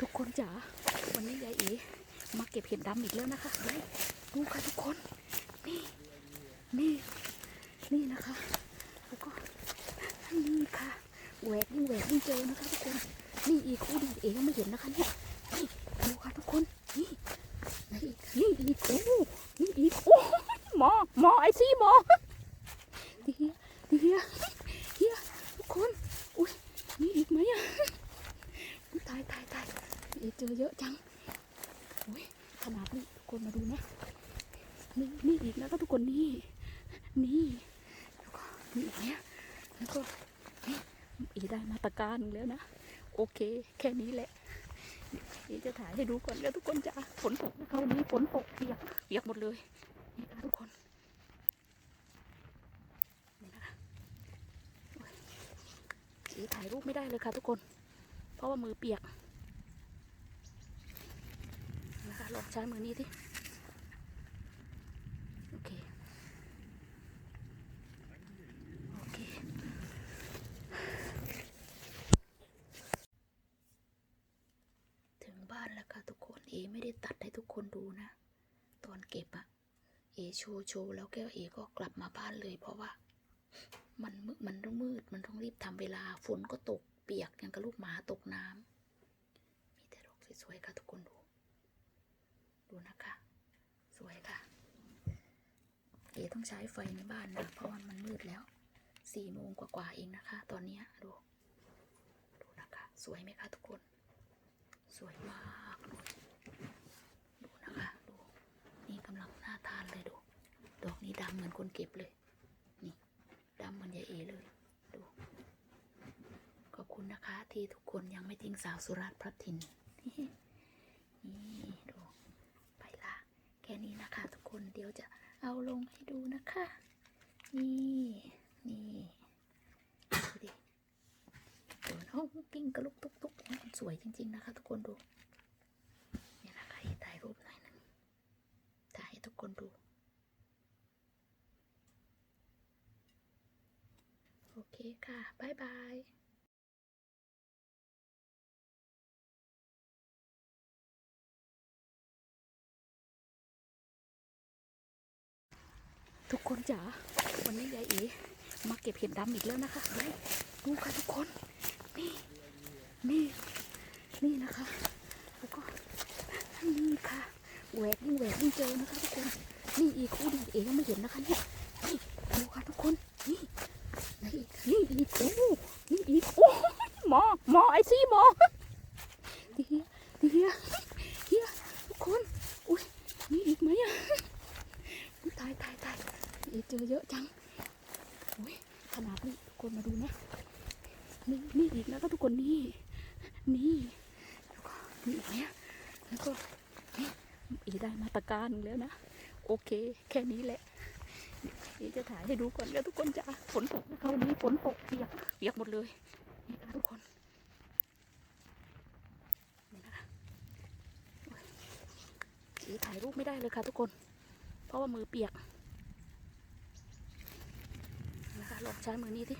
ทุกคนจ๋าวันนี้ยายเอ๋มาเก็บเห็ดดำอีกแล้วนะคะเฮ้ยดูค่ะทุกคน นี่ นี่ นี่นะคะ แล้วก็นี่ค่ะแหวกยิ่งแหวกยิ่งเจอนะคะทุกคน นี่อีกคู่ดีเอ๋ยังไม่เห็นนะคะเนี่ยนี่ดูค่ะทุกคน นี่ นี่อีกโอ้นี่อีกโอ้หมอหมอไอซี่หมอเฮียเฮียเฮียทุกคนอุ้ยนี่อีกไหมอะอุ๊ยตายตายตายเอเจอเยอะจังอุ้ยขนาดนี้ทุกคนมาดูนะนี่นี่อีกแล้วก็ทุกคนนี่นี่แล้วก็นี่อีกเนี่ยแล้วก็นี่อีได้มาตรการแล้วนะโอเค แค่นี้แหละเดี๋ยวจะถ่ายให้ดูก่อนแล้วทุกคนจะฝนตกนะคะวันนี้ฝนตกเปียกเปียกหมดเลยนี่ค่ะทุกคนนี่นะคะโอ้ยสีถ่ายรูปไม่ได้เลยค่ะทุกคน เพราะว่ามือเปียก นะคะลองใช้มือนี้ที่โอเค โอเค ถึงบ้านแล้วค่ะทุกคน เอไม่ได้ตัดให้ทุกคนดูนะ ตอนเก็บอะเอโชว์โชว์แล้วแก้วเอก็กลับมาบ้านเลยเพราะว่า มันมืดมันต้องมืด มันต้องรีบทำเวลา ฝนก็ตกเปียกอย่างกับลูกหมาตกน้ำมีแต่ดอกสวยๆค่ะทุกคนดู ดูนะคะ สวยค่ะ เอ๋ต้องใช้ไฟในบ้านนะ เพราะว่ามันมืดแล้วสี่โมงกว่าๆเองนะคะ ตอนนี้ดู ดูนะคะ สวยไหมคะทุกคน สวยมากดูดูนะคะ ดู นี่กำลังน่าทานเลยดู ดอกนี้ดำเหมือนคนเก็บเลย นี่ดำเหมือนยายเอเลย ดู ขอบคุณนะคะที่ทุกคนยังไม่ทิ้งสาวสุราษฎร์พระทินนี่ดู ไปละ แค่นี้นะคะ ทุกคนเดี๋ยวจะเอาลงให้ดูนะคะ นี่นี่ดูดิเดินห้องกิ้งกระลุกตุกตุกสวยจริง ๆ นะคะ ทุกคนดูเนี่ยนะคะให้ถ่ายรูปหน่อยนึงถ่ายให้ทุกคนดูโอเคค่ะ บ๊ายบาย ทุกคนจ๋าวันนี้ยายเอ๋มาเก็บเห็ดดำอีกแล้วนะคะดูค่ะทุกคน นี่ นี่ นี่นะคะ แล้วก็นี่ค่ะแหวกยิ่งแหวกยิ่งเจอนะคะทุกคน นี่อีกคู่ดีเอ๋ยังไม่เห็นนะคะเนี่ยนี่ดูค่ะทุกคน นี่นี่นี่อีกโอ้นี่อีกโอ้หมอหมอไอซี่หมอเฮียเฮียเฮียทุกคน อุ้ยนี่อีกไหมอะ อุ๊ยตายตายตาย เอ๋เจอเยอะจังอุ้ยขนาดนี้ทุกคนมาดูนะ นี่นี่อีกแล้วก็ทุกคนนี่ นี่แล้วก็นี่อีกเนี่ยแล้วก็นี่เอ๋ได้มาตรการแล้วนะ โอเค แค่นี้แหละเอ๋จะถ่ายให้ดูก่อนแล้วทุกคนจะฝนตกนะคะวันนี้ฝนตกเปียกเปียกหมดเลยนี่ค่ะทุกคนนี่นะคะเอถ่ายรูปไม่ได้เลยค่ะทุกคน เพราะว่ามือเปียกนะคะ ลองใช้มือนี้ที่